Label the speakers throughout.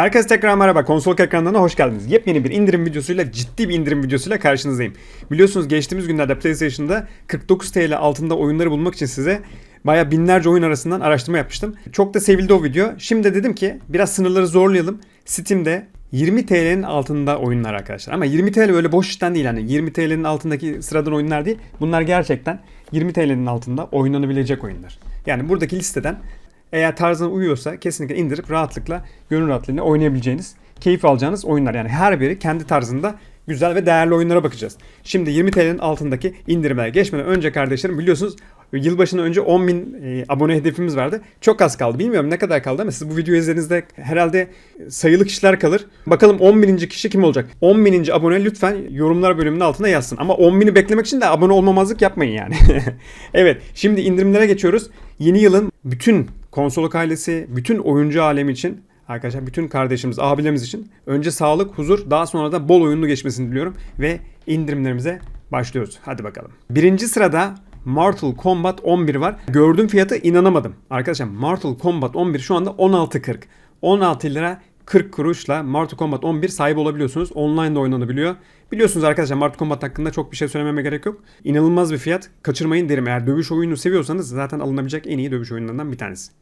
Speaker 1: Herkese tekrar merhaba. Konsol ekranlarına hoş geldiniz. Yepyeni bir indirim videosuyla, ciddi bir indirim videosuyla karşınızdayım. Biliyorsunuz geçtiğimiz günlerde PlayStation'da 49 TL altında oyunları bulmak için size baya binlerce oyun arasından araştırma yapmıştım. Çok da sevildi o video. Şimdi de dedim ki biraz sınırları zorlayalım. Steam'de 20 TL'nin altında oyunlar arkadaşlar. Ama 20 TL öyle boş işten değil yani 20 TL'nin altındaki sıradan oyunlar değil. Bunlar gerçekten 20 TL'nin altında oynanabilecek oyunlar. Yani buradaki listeden eğer tarzına uyuyorsa kesinlikle indirip rahatlıkla gönül rahatlığıyla oynayabileceğiniz, keyif alacağınız oyunlar. Yani her biri kendi tarzında güzel ve değerli oyunlara bakacağız. Şimdi 20 TL'nin altındaki indirimlere geçmeden önce kardeşlerim biliyorsunuz yılbaşından önce 10 bin e, abone hedefimiz vardı. Çok az kaldı. Bilmiyorum ne kadar kaldı ama siz bu videoyu izlediğinizde herhalde sayılı kişiler kalır. Bakalım 10 bininci kişi kim olacak? 10 bininci abone lütfen yorumlar bölümünün altına yazsın. Ama 10 bini beklemek için de abone olmamazlık yapmayın yani. evet şimdi indirimlere geçiyoruz. Yeni yılın bütün konsoluk ailesi, bütün oyuncu alemi için Arkadaşlar bütün kardeşimiz, abilerimiz için önce sağlık, huzur, daha sonra da bol oyunlu geçmesini diliyorum ve indirimlerimize başlıyoruz. Hadi bakalım. Birinci sırada Mortal Kombat 11 var. Gördüğüm fiyatı inanamadım. Arkadaşlar Mortal Kombat 11 şu anda 16.40. 16 lira 40 kuruşla Mortal Kombat 11 sahibi olabiliyorsunuz. Online de oynanabiliyor. Biliyorsunuz arkadaşlar Mortal Kombat hakkında çok bir şey söylememe gerek yok. İnanılmaz bir fiyat. Kaçırmayın derim. Eğer dövüş oyunu seviyorsanız zaten alınabilecek en iyi dövüş oyunlarından bir tanesi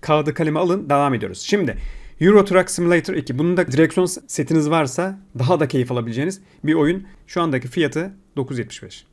Speaker 1: kağıdı kaleme alın devam ediyoruz. Şimdi Euro Truck Simulator 2. Bunun da direksiyon setiniz varsa daha da keyif alabileceğiniz bir oyun. Şu andaki fiyatı 9.75.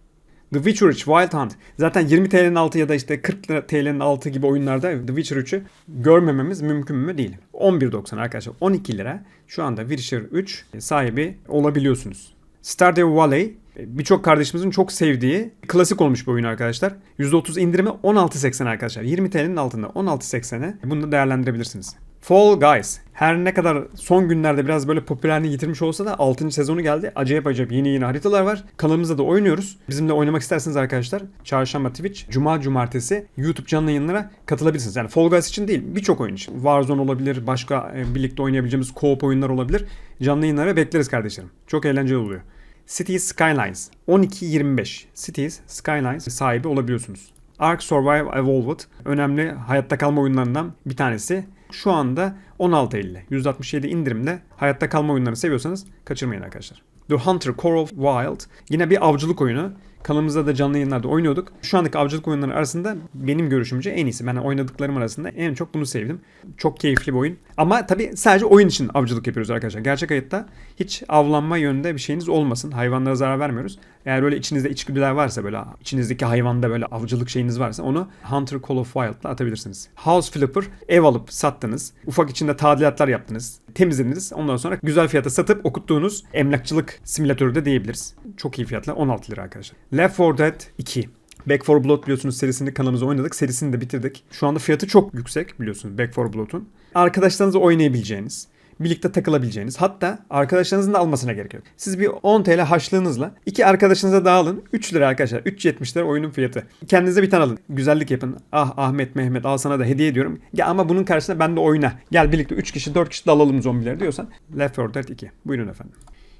Speaker 1: The Witcher 3 Wild Hunt. Zaten 20 TL'nin altı ya da işte 40 lira TL'nin altı gibi oyunlarda The Witcher 3'ü görmememiz mümkün mü değil. 11.90 arkadaşlar 12 lira şu anda Witcher 3 sahibi olabiliyorsunuz. Stardew Valley birçok kardeşimizin çok sevdiği klasik olmuş bir oyun arkadaşlar. %30 indirimi 16.80 arkadaşlar. 20 TL'nin altında 16.80'e bunu da değerlendirebilirsiniz. Fall Guys. Her ne kadar son günlerde biraz böyle popülerliğini yitirmiş olsa da 6. sezonu geldi. Acayip acayip yeni yeni haritalar var. Kanalımızda da oynuyoruz. Bizimle oynamak isterseniz arkadaşlar çarşamba Twitch, cuma cumartesi YouTube canlı yayınlara katılabilirsiniz. Yani Fall Guys için değil birçok oyun için. Warzone olabilir, başka e, birlikte oynayabileceğimiz co-op oyunlar olabilir. Canlı yayınlara bekleriz kardeşlerim. Çok eğlenceli oluyor. Cities Skylines 12.25 Cities Skylines sahibi olabiliyorsunuz. Ark Survive Evolved önemli hayatta kalma oyunlarından bir tanesi. Şu anda 16.50 %67 indirimle hayatta kalma oyunlarını seviyorsanız kaçırmayın arkadaşlar. The Hunter Core of Wild yine bir avcılık oyunu. Kanalımızda da canlı yayınlarda oynuyorduk. Şu andaki avcılık oyunları arasında benim görüşümce en iyisi. Ben oynadıklarım arasında en çok bunu sevdim. Çok keyifli bir oyun. Ama tabii sadece oyun için avcılık yapıyoruz arkadaşlar. Gerçek hayatta hiç avlanma yönünde bir şeyiniz olmasın. Hayvanlara zarar vermiyoruz. Eğer böyle içinizde içgüdüler varsa böyle içinizdeki hayvanda böyle avcılık şeyiniz varsa onu Hunter Call of Wild'la atabilirsiniz. House Flipper ev alıp sattınız. Ufak içinde tadilatlar yaptınız. Temizlediniz. Ondan sonra güzel fiyata satıp okuttuğunuz emlakçılık simülatörü de diyebiliriz. Çok iyi fiyatla 16 lira arkadaşlar. Left 4 Dead 2. Back 4 Blood biliyorsunuz serisini kanalımıza oynadık. Serisini de bitirdik. Şu anda fiyatı çok yüksek biliyorsunuz Back 4 Blood'un. Arkadaşlarınızla oynayabileceğiniz, birlikte takılabileceğiniz hatta arkadaşlarınızın da almasına gerek yok. Siz bir 10 TL haşlığınızla iki arkadaşınıza dağılın. 3 lira arkadaşlar. 3.70 lira oyunun fiyatı. Kendinize bir tane alın. Güzellik yapın. Ah Ahmet Mehmet al sana da hediye ediyorum. Ya ama bunun karşısında ben de oyna. Gel birlikte 3 kişi 4 kişi de alalım zombileri diyorsan Left 4 Dead 2. Buyurun efendim.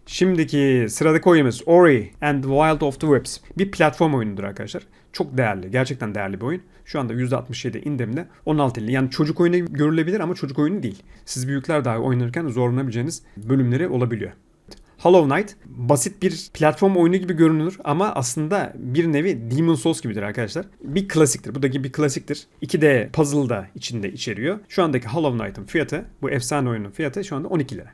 Speaker 1: Şimdiki sıradaki oyunumuz Ori and the Wild of the Webs. Bir platform oyunudur arkadaşlar. Çok değerli. Gerçekten değerli bir oyun. Şu anda %67 indirimle 16.50. Yani çocuk oyunu görülebilir ama çocuk oyunu değil. Siz büyükler dahi oynarken zorlanabileceğiniz bölümleri olabiliyor. Hollow Knight basit bir platform oyunu gibi görünür ama aslında bir nevi Demon Souls gibidir arkadaşlar. Bir klasiktir. Bu da bir klasiktir. 2D puzzle da içinde içeriyor. Şu andaki Hollow Knight'ın fiyatı, bu efsane oyunun fiyatı şu anda 12 lira.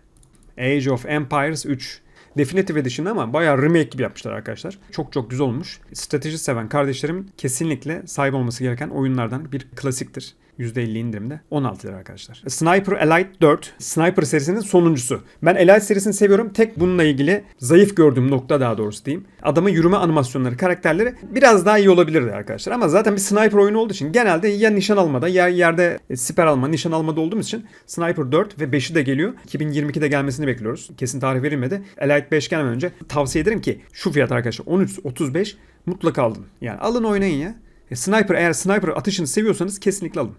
Speaker 1: Age of Empires 3 Definitive Edition ama bayağı remake gibi yapmışlar arkadaşlar. Çok çok güzel olmuş. Strateji seven kardeşlerim kesinlikle sahip olması gereken oyunlardan bir klasiktir. %50 indirimde 16 lira arkadaşlar. Sniper Elite 4 Sniper serisinin sonuncusu. Ben Elite serisini seviyorum. Tek bununla ilgili zayıf gördüğüm nokta daha doğrusu diyeyim. Adamın yürüme animasyonları, karakterleri biraz daha iyi olabilirdi arkadaşlar. Ama zaten bir sniper oyunu olduğu için genelde ya nişan almada ya yerde siper alma, nişan almada olduğumuz için Sniper 4 ve 5'i de geliyor. 2022'de gelmesini bekliyoruz. Kesin tarih verilmedi. Elite 5 gelmeden önce tavsiye ederim ki şu fiyat arkadaşlar 13.35 mutlaka alın. Yani alın oynayın ya. E, sniper eğer sniper atışını seviyorsanız kesinlikle alın.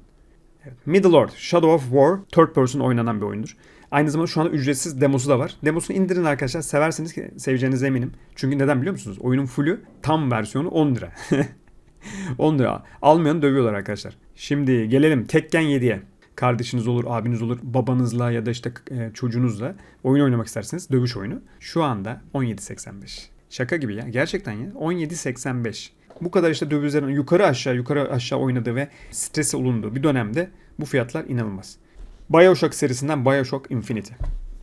Speaker 1: Evet. Middle-earth, Shadow of War, third person oynanan bir oyundur. Aynı zamanda şu anda ücretsiz demosu da var. Demosunu indirin arkadaşlar. Seversiniz ki seveceğinize eminim. Çünkü neden biliyor musunuz? Oyunun fullü tam versiyonu 10 lira. 10 lira. Almayanı dövüyorlar arkadaşlar. Şimdi gelelim Tekken 7'ye. Kardeşiniz olur, abiniz olur, babanızla ya da işte e, çocuğunuzla oyun oynamak isterseniz dövüş oyunu. Şu anda 17.85. Şaka gibi ya. Gerçekten ya. 17.85. Bu kadar işte dövizlerin yukarı aşağı yukarı aşağı oynadığı ve stresi olunduğu bir dönemde bu fiyatlar inanılmaz. Bioshock serisinden Bioshock Infinity.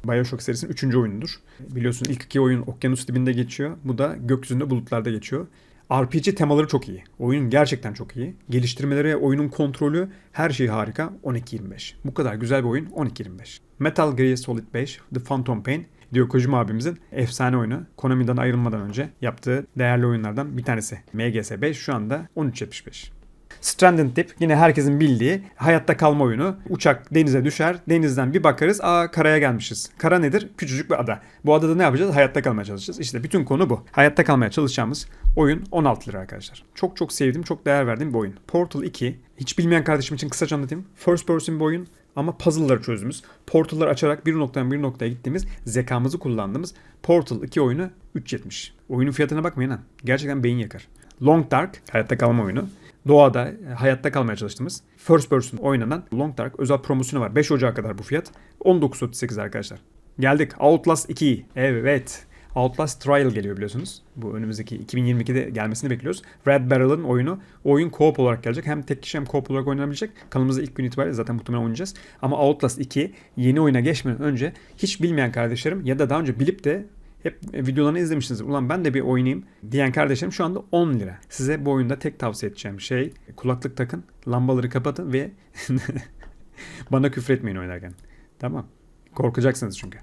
Speaker 1: Bioshock serisinin 3. oyunudur. Biliyorsun ilk iki oyun okyanus dibinde geçiyor. Bu da gökyüzünde bulutlarda geçiyor. RPG temaları çok iyi. Oyun gerçekten çok iyi. Geliştirmeleri, oyunun kontrolü her şey harika. 12.25. Bu kadar güzel bir oyun 12.25. Metal Gear Solid 5 The Phantom Pain Hideo Kojima abimizin efsane oyunu. Konami'den ayrılmadan önce yaptığı değerli oyunlardan bir tanesi. MGS 5 şu anda 13.75. Stranded Deep yine herkesin bildiği hayatta kalma oyunu. Uçak denize düşer. Denizden bir bakarız. Aa karaya gelmişiz. Kara nedir? Küçücük bir ada. Bu adada ne yapacağız? Hayatta kalmaya çalışacağız. İşte bütün konu bu. Hayatta kalmaya çalışacağımız oyun 16 lira arkadaşlar. Çok çok sevdiğim, çok değer verdiğim bir oyun. Portal 2. Hiç bilmeyen kardeşim için kısaca anlatayım. First person bir oyun ama puzzle'ları çözdüğümüz, portal'ları açarak bir noktadan bir noktaya gittiğimiz, zekamızı kullandığımız Portal 2 oyunu 3.70. Oyunun fiyatına bakmayın ha. Gerçekten beyin yakar. Long Dark, hayatta kalma oyunu. Doğada e, hayatta kalmaya çalıştığımız first person oynanan Long Dark özel promosyonu var. 5 Ocağı kadar bu fiyat. 19.38 arkadaşlar. Geldik Outlast 2. Evet. Outlast Trial geliyor biliyorsunuz. Bu önümüzdeki 2022'de gelmesini bekliyoruz. Red Barrel'ın oyunu. Oyun co-op olarak gelecek. Hem tek kişi hem co-op olarak oynanabilecek. Kanalımızda ilk gün itibariyle zaten muhtemelen oynayacağız. Ama Outlast 2 yeni oyuna geçmeden önce hiç bilmeyen kardeşlerim ya da daha önce bilip de hep videolarını izlemişsiniz. Ulan ben de bir oynayayım diyen kardeşlerim şu anda 10 lira. Size bu oyunda tek tavsiye edeceğim şey kulaklık takın, lambaları kapatın ve bana küfretmeyin oynarken. Tamam. Korkacaksınız çünkü.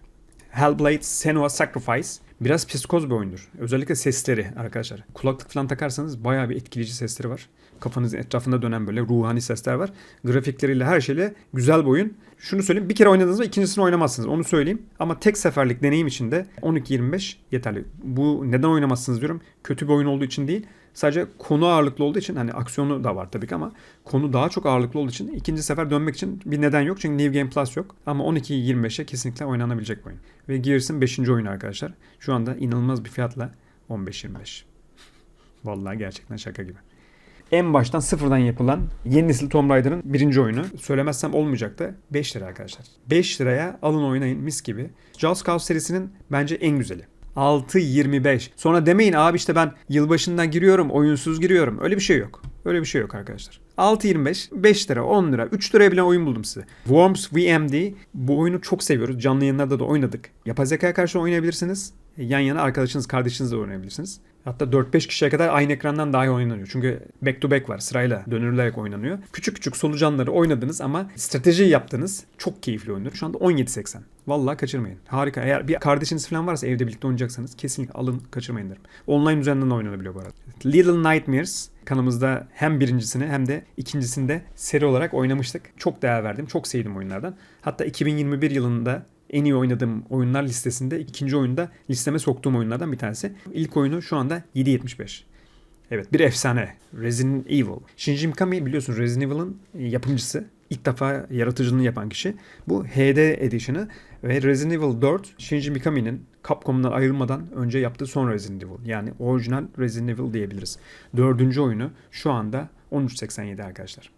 Speaker 1: Hellblade Senua Sacrifice biraz psikoz bir oyundur. Özellikle sesleri arkadaşlar. Kulaklık falan takarsanız bayağı bir etkileyici sesleri var. Kafanızın etrafında dönen böyle ruhani sesler var. Grafikleriyle her şeyle güzel bir oyun. Şunu söyleyeyim bir kere oynadığınızda ikincisini oynamazsınız onu söyleyeyim. Ama tek seferlik deneyim için de 12-25 yeterli. Bu neden oynamazsınız diyorum. Kötü bir oyun olduğu için değil. Sadece konu ağırlıklı olduğu için hani aksiyonu da var tabii ki ama konu daha çok ağırlıklı olduğu için ikinci sefer dönmek için bir neden yok. Çünkü New Game Plus yok. Ama 12-25'e kesinlikle oynanabilecek bir oyun. Ve Gears'ın 5. oyunu arkadaşlar. Şu anda inanılmaz bir fiyatla 15-25. Vallahi gerçekten şaka gibi. En baştan sıfırdan yapılan yeni nesil Tomb Raider'ın birinci oyunu. Söylemezsem olmayacak da 5 lira arkadaşlar. 5 liraya alın oynayın mis gibi. Just Cause serisinin bence en güzeli. 6.25. Sonra demeyin abi işte ben yılbaşından giriyorum, oyunsuz giriyorum. Öyle bir şey yok. Öyle bir şey yok arkadaşlar. 6.25, 5 lira, 10 lira, 3 liraya bile oyun buldum size. Worms VMD. Bu oyunu çok seviyoruz. Canlı yayınlarda da oynadık. Yapay zekaya karşı oynayabilirsiniz. Yan yana arkadaşınız, kardeşinizle oynayabilirsiniz. Hatta 4-5 kişiye kadar aynı ekrandan dahi oynanıyor. Çünkü back to back var sırayla dönürülerek oynanıyor. Küçük küçük solucanları oynadınız ama strateji yaptınız. Çok keyifli oyundur. Şu anda 17.80. Vallahi kaçırmayın. Harika. Eğer bir kardeşiniz falan varsa evde birlikte oynayacaksanız kesinlikle alın kaçırmayın derim. Online üzerinden de oynanabiliyor bu arada. Little Nightmares kanalımızda hem birincisini hem de ikincisini de seri olarak oynamıştık. Çok değer verdim. Çok sevdim oyunlardan. Hatta 2021 yılında en iyi oynadığım oyunlar listesinde ikinci oyunda listeme soktuğum oyunlardan bir tanesi. İlk oyunu şu anda 7.75. Evet bir efsane. Resident Evil. Shinji Mikami biliyorsun Resident Evil'ın yapımcısı. İlk defa yaratıcılığını yapan kişi. Bu HD Edition'ı ve Resident Evil 4 Shinji Mikami'nin Capcom'dan ayrılmadan önce yaptığı son Resident Evil. Yani orijinal Resident Evil diyebiliriz. Dördüncü oyunu şu anda 13.87 arkadaşlar.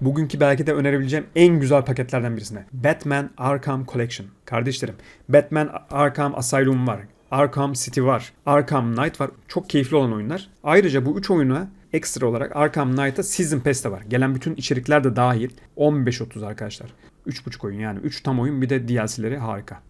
Speaker 1: Bugünkü belki de önerebileceğim en güzel paketlerden birisine. Batman Arkham Collection. Kardeşlerim, Batman Arkham Asylum var. Arkham City var. Arkham Knight var. Çok keyifli olan oyunlar. Ayrıca bu 3 oyuna ekstra olarak Arkham Knight'a Season Pass de var. Gelen bütün içerikler de dahil. 15.30 arkadaşlar. 3.5 oyun yani. 3 tam oyun bir de DLC'leri harika.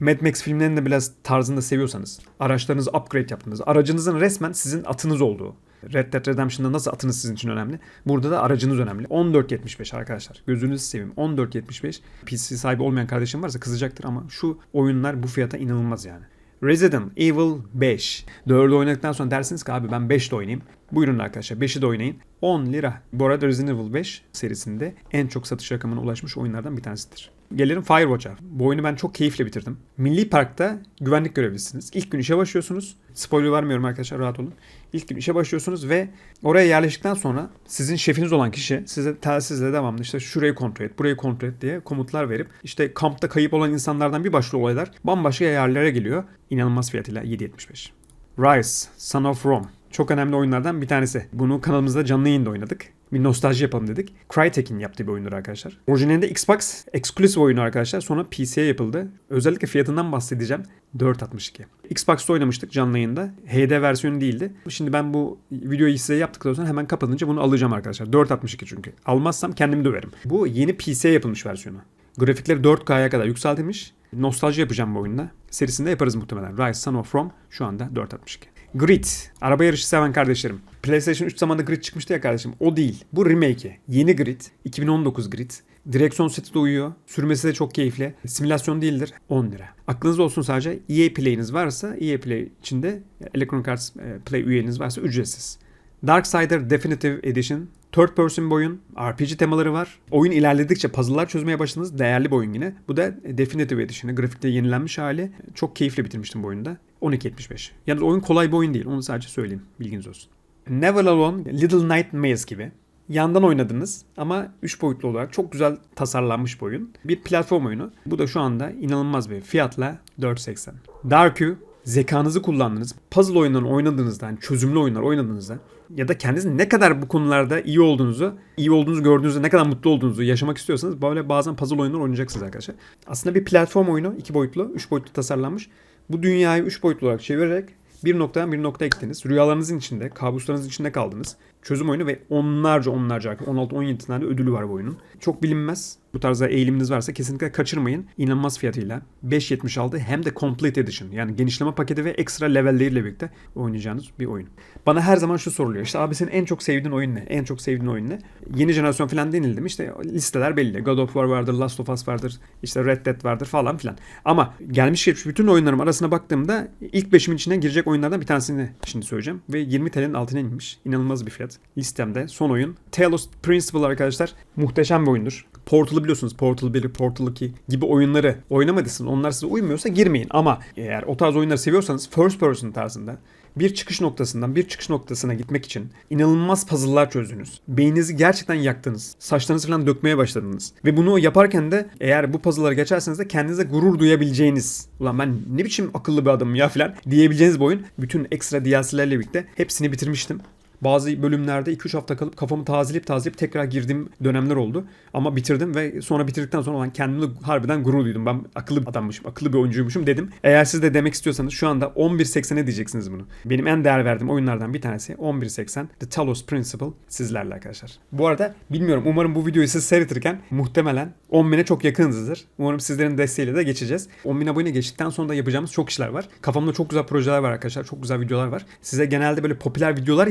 Speaker 1: Mad Max filmlerini de biraz tarzında seviyorsanız, araçlarınızı upgrade yaptınız, aracınızın resmen sizin atınız olduğu. Red Dead Redemption'da nasıl atınız sizin için önemli. Burada da aracınız önemli. 14.75 arkadaşlar. Gözünüzü seveyim. 14.75. PC sahibi olmayan kardeşim varsa kızacaktır ama şu oyunlar bu fiyata inanılmaz yani. Resident Evil 5. 4'ü oynadıktan sonra dersiniz ki abi ben 5 de oynayayım. Buyurun arkadaşlar 5'i de oynayın. 10 lira. Bu arada Resident Evil 5 serisinde en çok satış rakamına ulaşmış oyunlardan bir tanesidir. Gelelim Firewatch'a. Bu oyunu ben çok keyifle bitirdim. Milli Park'ta güvenlik görevlisiniz. İlk gün işe başlıyorsunuz. Spoiler vermiyorum arkadaşlar rahat olun. İlk gün işe başlıyorsunuz ve oraya yerleştikten sonra sizin şefiniz olan kişi size telsizle devamlı işte şurayı kontrol et, burayı kontrol et diye komutlar verip işte kampta kayıp olan insanlardan bir başlı olaylar bambaşka yerlere geliyor. İnanılmaz fiyatıyla 7.75. Rise, Son of Rome. Çok önemli oyunlardan bir tanesi. Bunu kanalımızda canlı yayında oynadık. Bir nostalji yapalım dedik. Crytek'in yaptığı bir oyundur arkadaşlar. Orijinalinde Xbox Exclusive oyunu arkadaşlar. Sonra PC'ye yapıldı. Özellikle fiyatından bahsedeceğim. 4.62. Xbox'ta oynamıştık canlı yayında. HD versiyonu değildi. Şimdi ben bu videoyu size yaptıktan sonra hemen kapatınca bunu alacağım arkadaşlar. 4.62 çünkü. Almazsam kendimi döverim. Bu yeni PC'ye yapılmış versiyonu. Grafikleri 4K'ya kadar yükseltilmiş. Nostalji yapacağım bu oyunda. Serisinde yaparız muhtemelen. Rise Son of Rome şu anda 4.62. Grid. Araba yarışı seven kardeşlerim. PlayStation 3 zamanında Grid çıkmıştı ya kardeşim. O değil. Bu remake'i. Yeni Grid. 2019 Grid. Direksiyon seti de uyuyor. Sürmesi de çok keyifli. Simülasyon değildir. 10 lira. Aklınızda olsun sadece EA Play'iniz varsa EA Play içinde Electronic Arts e, Play üyeliğiniz varsa ücretsiz. Darksider Definitive Edition Third person bir oyun. RPG temaları var. Oyun ilerledikçe puzzle'lar çözmeye başladınız. Değerli bir oyun yine. Bu da Definitive Edition'ı. Grafikte yenilenmiş hali. Çok keyifli bitirmiştim bu oyunda. 12.75. Yalnız oyun kolay bir oyun değil. Onu sadece söyleyeyim. Bilginiz olsun. Never Alone, Little Nightmares gibi. Yandan oynadınız ama 3 boyutlu olarak çok güzel tasarlanmış bir oyun. Bir platform oyunu. Bu da şu anda inanılmaz bir fiyatla 4.80. Darku zekanızı kullandınız. Puzzle oyunlarını oynadığınızda, yani çözümlü oyunlar oynadığınızda ya da kendiniz ne kadar bu konularda iyi olduğunuzu, iyi olduğunuzu gördüğünüzde ne kadar mutlu olduğunuzu yaşamak istiyorsanız böyle bazen puzzle oyunları oynayacaksınız arkadaşlar. Aslında bir platform oyunu, iki boyutlu, üç boyutlu tasarlanmış. Bu dünyayı üç boyutlu olarak çevirerek bir noktadan bir noktaya gittiniz. Rüyalarınızın içinde, kabuslarınızın içinde kaldınız. Çözüm oyunu ve onlarca onlarca 16-17 tane ödülü var bu oyunun. Çok bilinmez. Bu tarzda eğiliminiz varsa kesinlikle kaçırmayın. İnanılmaz fiyatıyla 5.76 hem de Complete Edition yani genişleme paketi ve ekstra levelleriyle birlikte oynayacağınız bir oyun. Bana her zaman şu soruluyor. İşte abi senin en çok sevdiğin oyun ne? En çok sevdiğin oyun ne? Yeni jenerasyon falan denildi mi? İşte listeler belli. God of War vardır, Last of Us vardır, işte Red Dead vardır falan filan. Ama gelmiş geçmiş bütün oyunlarım arasına baktığımda ilk beşimin içine girecek oyunlardan bir tanesini şimdi söyleyeceğim. Ve 20 TL'nin altına inmiş. İnanılmaz bir fiyat. Listemde son oyun. Talos Principle arkadaşlar. Muhteşem bir oyundur. Portal'ı biliyorsunuz. Portal 1, Portal 2 gibi oyunları oynamadıysanız onlar size uymuyorsa girmeyin. Ama eğer o tarz oyunları seviyorsanız first person tarzında bir çıkış noktasından bir çıkış noktasına gitmek için inanılmaz puzzle'lar çözdünüz. Beyninizi gerçekten yaktınız. Saçlarınızı falan dökmeye başladınız. Ve bunu yaparken de eğer bu puzzle'ları geçerseniz de kendinize gurur duyabileceğiniz ulan ben ne biçim akıllı bir adamım ya falan diyebileceğiniz bir oyun. Bütün ekstra DLC'lerle birlikte hepsini bitirmiştim. Bazı bölümlerde 2-3 hafta kalıp kafamı tazeleyip tazeleyip tekrar girdiğim dönemler oldu. Ama bitirdim ve sonra bitirdikten sonra olan kendimle harbiden gurur duydum. Ben akıllı bir adammışım, akıllı bir oyuncuymuşum dedim. Eğer siz de demek istiyorsanız şu anda 11.80'e diyeceksiniz bunu. Benim en değer verdiğim oyunlardan bir tanesi 11.80 The Talos Principle sizlerle arkadaşlar. Bu arada bilmiyorum umarım bu videoyu siz seyretirken muhtemelen 10.000'e çok yakınızdır. Umarım sizlerin desteğiyle de geçeceğiz. 10.000 abone geçtikten sonra da yapacağımız çok işler var. Kafamda çok güzel projeler var arkadaşlar. Çok güzel videolar var. Size genelde böyle popüler videolar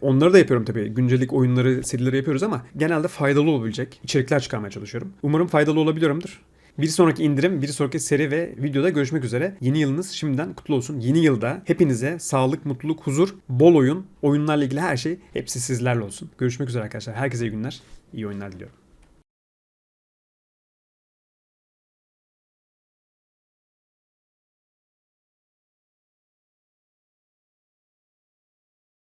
Speaker 1: onları da yapıyorum tabii. Güncelik oyunları, serileri yapıyoruz ama genelde faydalı olabilecek içerikler çıkarmaya çalışıyorum. Umarım faydalı olabiliyorumdur. Bir sonraki indirim, bir sonraki seri ve videoda görüşmek üzere. Yeni yılınız şimdiden kutlu olsun. Yeni yılda hepinize sağlık, mutluluk, huzur, bol oyun, oyunlarla ilgili her şey hepsi sizlerle olsun. Görüşmek üzere arkadaşlar. Herkese iyi günler, iyi oyunlar diliyorum.